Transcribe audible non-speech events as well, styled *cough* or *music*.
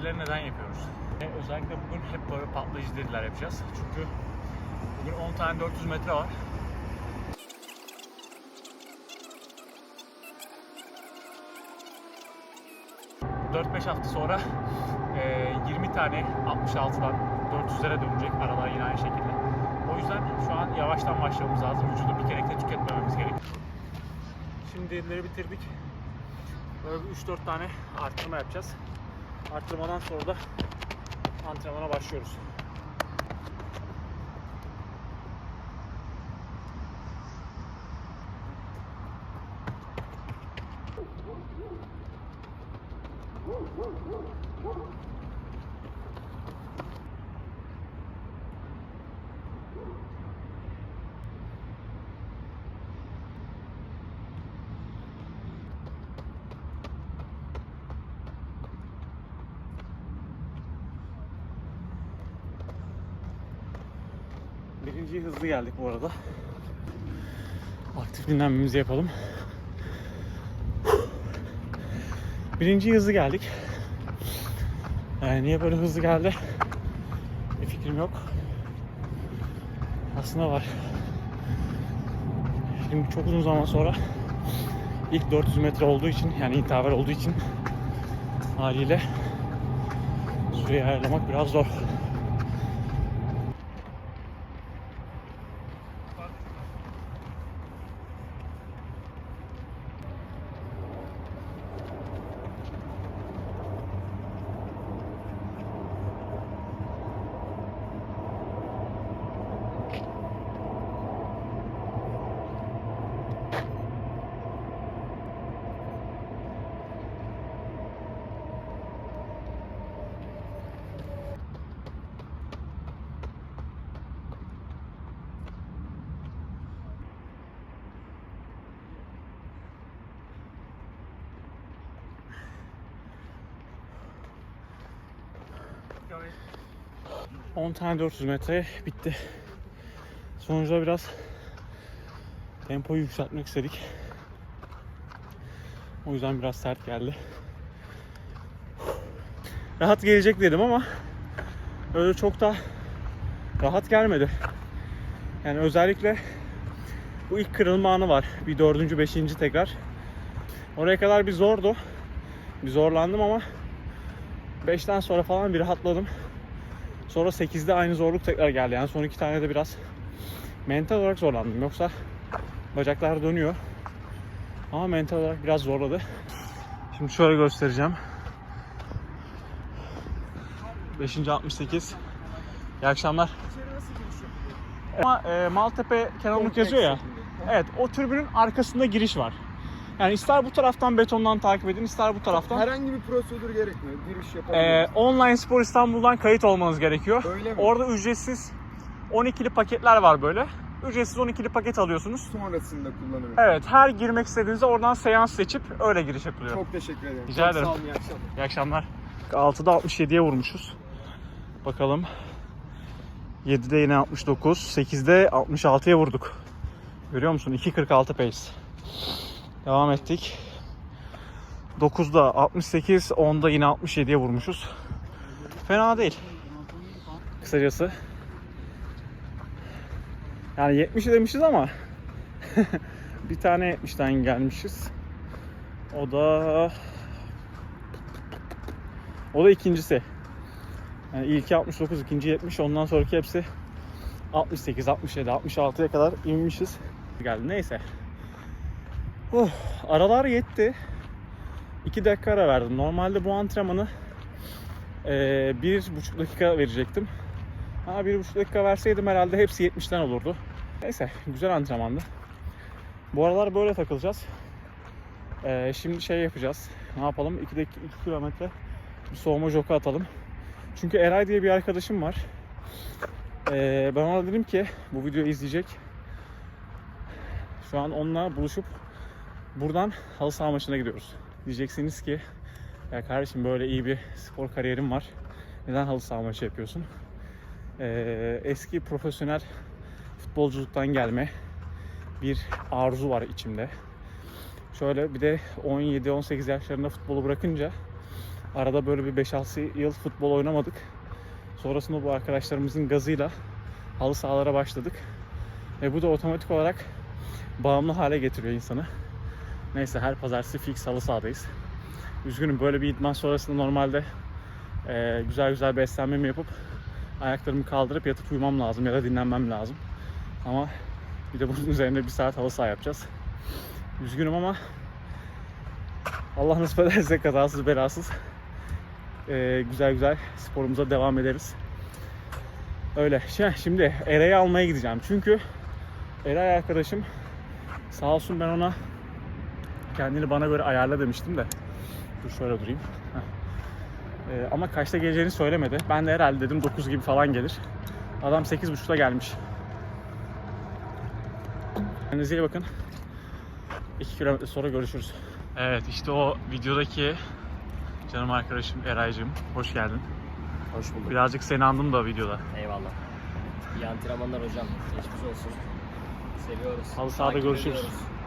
drilleri neden yapıyoruz? Ve özellikle bugün hep böyle patlayıcı driller yapacağız. Çünkü bugün 10 tane 400 metre var. ...4-5 hafta sonra eee, 20 tane 66'dan 400'lere dönecek aralar yine aynı şekilde. O yüzden şu an yavaştan başlamamız lazım. Vücudu bir kere de tüketmememiz gerekiyor. Şimdi drillleri bitirdik. Böyle bir 3-4 tane arttırma yapacağız. Arttırmadan sonra da antrenmana başlıyoruz. Birinciyi hızlı geldik bu arada. Aktif dinlenmemizi yapalım. Birinciyi hızlı geldik. Yani niye böyle hızlı geldi? Bir fikrim yok. Aslında var. Şimdi çok uzun zaman sonra ilk 400 metre olduğu için yani interval olduğu için haliyle süreyi ayarlamak biraz zor. 10 tane 400 metre bitti. Sonuçta biraz tempoyu yükseltmek istedik. O yüzden biraz sert geldi. Rahat gelecek dedim ama öyle çok da rahat gelmedi. Yani özellikle bu ilk kırılma anı var. Bir dördüncü, beşinci tekrar. Oraya kadar bir zordu. Bir zorlandım ama 5'ten sonra falan bir rahatladım. Sonra 8'de aynı zorluk tekrar geldi. Yani son iki tane de biraz mental olarak zorlandım. Yoksa bacaklar dönüyor. Ama mental olarak biraz zorladı. Şimdi şöyle göstereceğim. 5. 68. İyi akşamlar. Ama e, Maltepe kenarlık yazıyor ya. Evet o türbünün arkasında giriş var. Yani ister bu taraftan betondan takip edin, ister bu taraftan. Herhangi bir prosedür gerekmiyor. Giriş Ee, yapabiliriz. online Spor İstanbul'dan kayıt olmanız gerekiyor. Öyle mi? Orada ücretsiz 12'li paketler var böyle. Ücretsiz 12'li paket alıyorsunuz. Sonrasında kullanırım. Evet, her girmek istediğinizde oradan seans seçip öyle giriş yapılıyor. Çok teşekkür ederim. Rica Çok ederim. Sağ olun, iyi akşamlar. İyi akşamlar. 6'da 67'ye vurmuşuz. Bakalım. 7'de yine 69, 8'de 66'ya vurduk. Görüyor musun? 2.46 pace. Devam ettik. 9'da 68, 10'da yine 67'ye vurmuşuz. Fena değil. Kısacası. Yani 70'i demişiz ama *laughs* bir tane 70'ten gelmişiz. O da o da ikincisi. Yani ilki 69, ikinci 70, ondan sonraki hepsi 68, 67, 66'ya kadar inmişiz. Geldi neyse. Oh, aralar yetti. 2 dakika ara verdim. Normalde bu antrenmanı bir buçuk dakika verecektim. Bir buçuk dakika verseydim herhalde hepsi 70'ten olurdu. Neyse güzel antrenmandı. Bu aralar böyle takılacağız. Eee, şimdi şey yapacağız. Ne yapalım? 2 dakika 2 kilometre bir soğuma joku atalım. Çünkü Eray diye bir arkadaşım var. Ee, ben ona dedim ki bu videoyu izleyecek. Şu an onunla buluşup buradan halı saha maçına gidiyoruz. Diyeceksiniz ki ya kardeşim böyle iyi bir spor kariyerim var. Neden halı saha maçı yapıyorsun? Ee, eski profesyonel futbolculuktan gelme bir arzu var içimde. Şöyle bir de 17-18 yaşlarında futbolu bırakınca Arada böyle bir 5-6 yıl futbol oynamadık. Sonrasında bu arkadaşlarımızın gazıyla halı sahalara başladık. Ve bu da otomatik olarak bağımlı hale getiriyor insanı. Neyse her pazartesi fix halı sahadayız. Üzgünüm böyle bir idman sonrasında normalde eee, güzel güzel beslenmemi yapıp ayaklarımı kaldırıp yatıp uyumam lazım ya da dinlenmem lazım. Ama bir de bunun üzerine bir saat halı saha yapacağız. Üzgünüm ama Allah nasip ederse kazasız belasız eee, güzel güzel sporumuza devam ederiz. Öyle. Şimdi Eray'ı almaya gideceğim. Çünkü Eray arkadaşım sağ olsun ben ona kendini bana göre ayarla demiştim de. Dur şöyle durayım. Heh. Ee, ama kaçta geleceğini söylemedi. Ben de herhalde dedim 9 gibi falan gelir. Adam 8.30'da gelmiş. Kendinize iyi bakın. 2 kilometre sonra görüşürüz. Evet işte o videodaki canım arkadaşım Eray'cığım. Hoş geldin. Hoş bulduk. Birazcık seni andım da videoda. Eyvallah. İyi antrenmanlar hocam. Geçmiş olsun. Seviyoruz. Halı sahada görüşürüz. ediyoruz.